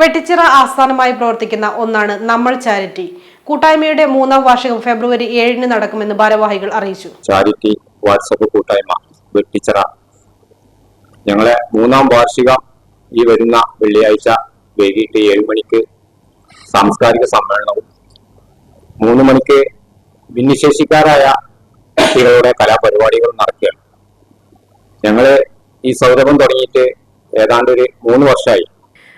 വെട്ടിച്ചിറ ആസ്ഥാനമായി പ്രവർത്തിക്കുന്ന ഒന്നാണ് നമ്മൾ ചാരിറ്റി. കൂട്ടായ്മയുടെ മൂന്നാം വാർഷികം ഫെബ്രുവരി ഏഴിന് നടക്കുമെന്ന് ഭാരവാഹികൾ അറിയിച്ചു. ചാരിറ്റി വാട്സപ്പ് കൂട്ടായ്മ വെട്ടിച്ചിറ. ഞങ്ങളെ മൂന്നാം വാർഷികം ഈ വരുന്ന വെള്ളിയാഴ്ച വൈകിട്ട് ഏഴ് മണിക്ക് സാംസ്കാരിക സമ്മേളനവും മൂന്ന് മണിക്ക് ഭിന്നശേഷിക്കാരായ കുട്ടികളുടെ കലാപരിപാടികളും നടക്കുകയാണ്. ഞങ്ങൾ ഈ സൗരഭം തുടങ്ങിയിട്ട് ഏതാണ്ട് ഒരു മൂന്ന് വർഷമായി.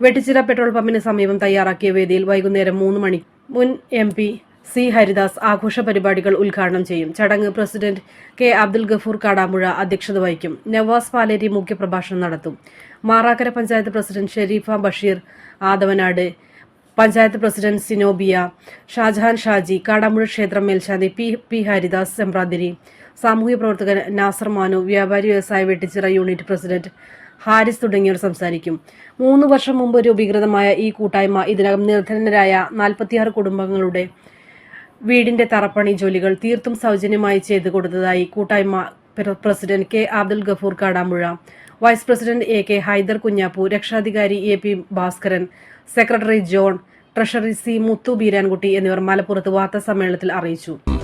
വെട്ടിച്ചിറ പെട്രോൾ പമ്പിന് സമീപം തയ്യാറാക്കിയ വേദിയിൽ വൈകുന്നേരം മൂന്ന് മണി മുൻ എം പി സി ഹരിദാസ് ആഘോഷ പരിപാടികൾ ഉദ്ഘാടനം ചെയ്യും. ചടങ്ങ് പ്രസിഡന്റ് കെ അബ്ദുൽ ഗഫൂർ കാടാമുഴ അധ്യക്ഷത വഹിക്കും. നവാസ് പാലേരി മുഖ്യപ്രഭാഷണം നടത്തും. മാറാക്കര പഞ്ചായത്ത് പ്രസിഡന്റ് ഷെരീഫ ബഷീർ ആദവനാട് പഞ്ചായത്ത് പ്രസിഡന്റ് സിനോബിയ ഷാജഹാൻ ഷാജി കാടാമുഴ ക്ഷേത്രം മേൽശാന്തി പി പി ഹരിദാസ് സെമ്പ്രാതിരി സാമൂഹ്യ പ്രവർത്തകൻ നാസർ മാനു വ്യാപാരി വ്യവസായ വെട്ടിച്ചിറ യൂണിറ്റ് പ്രസിഡന്റ് ഹാരിസ് തുടങ്ങിയവർ സംസാരിക്കും. മൂന്ന് വർഷം മുമ്പ് രൂപീകൃതമായ ഈ കൂട്ടായ്മ ഇതിനകം നിർധനരായ നാൽപ്പത്തിയാറ് കുടുംബങ്ങളുടെ വീടിന്റെ തറപ്പണി ജോലികൾ തീർത്തും സൗജന്യമായി ചെയ്തു കൊടുത്തതായി കൂട്ടായ്മ പ്ര- president K. Abdul Gafoor Kadampuzha vice president A. K. Haidar Kunhappu രക്ഷാധികാരി A. P. Bhaskaran secretary John treasury C. Muthu Beerankutty എന്നിവർ മലപ്പുറത്ത് വാർത്താ സമ്മേളനത്തിൽ അറിയിച്ചു.